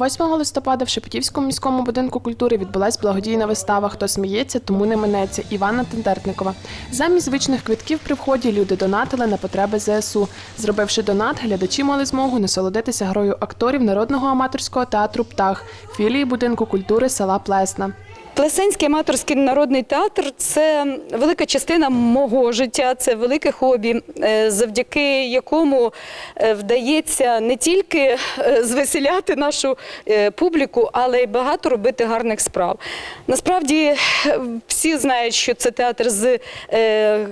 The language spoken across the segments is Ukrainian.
8 листопада в Шепетівському міському будинку культури відбулась благодійна вистава Хто сміється, тому не минеться Івана Тендертникова. Замість звичних квитків при вході люди донатили на потреби ЗСУ. Зробивши донат, глядачі мали змогу насолодитися грою акторів народного аматорського театру Птах філії будинку культури села Плесна. Плесенський аматорський народний театр це велика частина мого життя, це велике хобі, е, завдяки якому е, вдається не тільки е, звеселяти нашу публіку, але й багато робити гарних справ. Насправді всі знають, що це театр з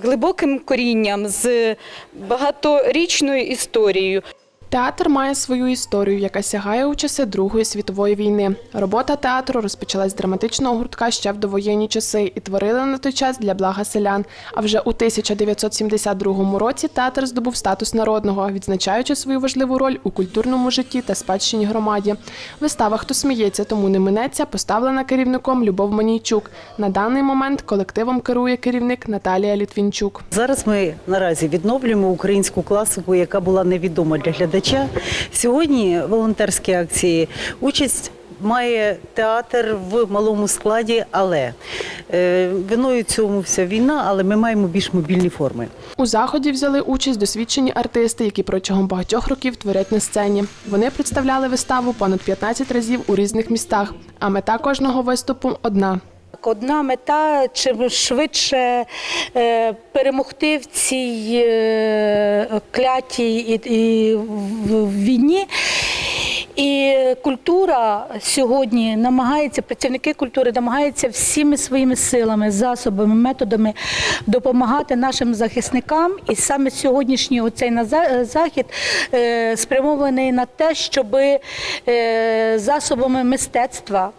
глибоким корінням, з багаторічною історією. Театр має свою історію, яка сягає у часи Другої світової війни. Робота театру розпочалась з драматичного гуртка ще в довоєнні часи і творили на той час для блага селян. А вже у 1972 році театр здобув статус народного, відзначаючи свою важливу роль у культурному житті та спадщині громаді. Вистава Хто сміється, тому не минеться, поставлена керівником Любов Манійчук. На даний момент колективом керує керівник Наталія Літвінчук. Зараз ми наразі відновлюємо українську класику, яка була невідома для глядача. Сьогодні волонтерські акції участь. Має театр в малому складі, але е, виною цьому вся війна, але ми маємо більш мобільні форми. У заході взяли участь досвідчені артисти, які протягом багатьох років творять на сцені. Вони представляли виставу понад 15 разів у різних містах. А мета кожного виступу одна. Одна мета чим швидше е, перемогти в цій е, клятій і, війні. І культура сьогодні намагається, працівники культури намагаються всіми своїми силами, засобами, методами допомагати нашим захисникам. І саме сьогоднішній оцей захід е, спрямований на те, щоб засобами мистецтва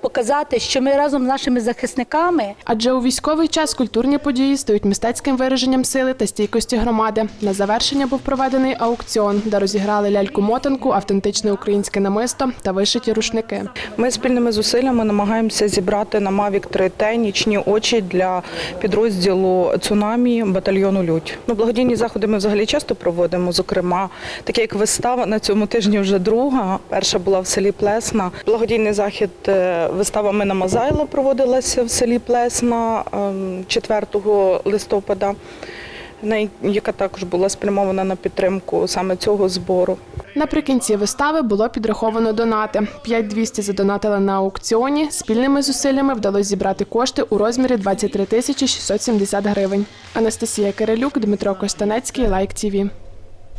показати, що ми разом з нашими захисниками Адже у військовий час культурні події стають мистецьким вираженням сили та стійкості громади. На завершення був проведений аукціон, де розіграли ляльку-мотанку, автентичне українське намисто та вишиті рушники. Ми спільними зусиллями намагаємося зібрати на Mavic 3T нічні очі для підрозділу цунамі батальйону Людь. Ну, благодійні заходи ми взагалі часто проводимо. Зокрема, таке як вистава на цьому тижні вже друга. Перша була в селі Плесна. Благодійний захід е, вистава Мина Мазайла проводилася в селі Плесна ем, 4 листопада. Яка також була спрямована на підтримку саме цього збору. Наприкінці вистави було підраховано донати. 5200 задонатили на аукціоні. Спільними зусиллями вдалося зібрати кошти у розмірі 23 тисячі 670 гривень. Анастасія Кирилюк, Дмитро Костанецький, Лайк ТІВІ.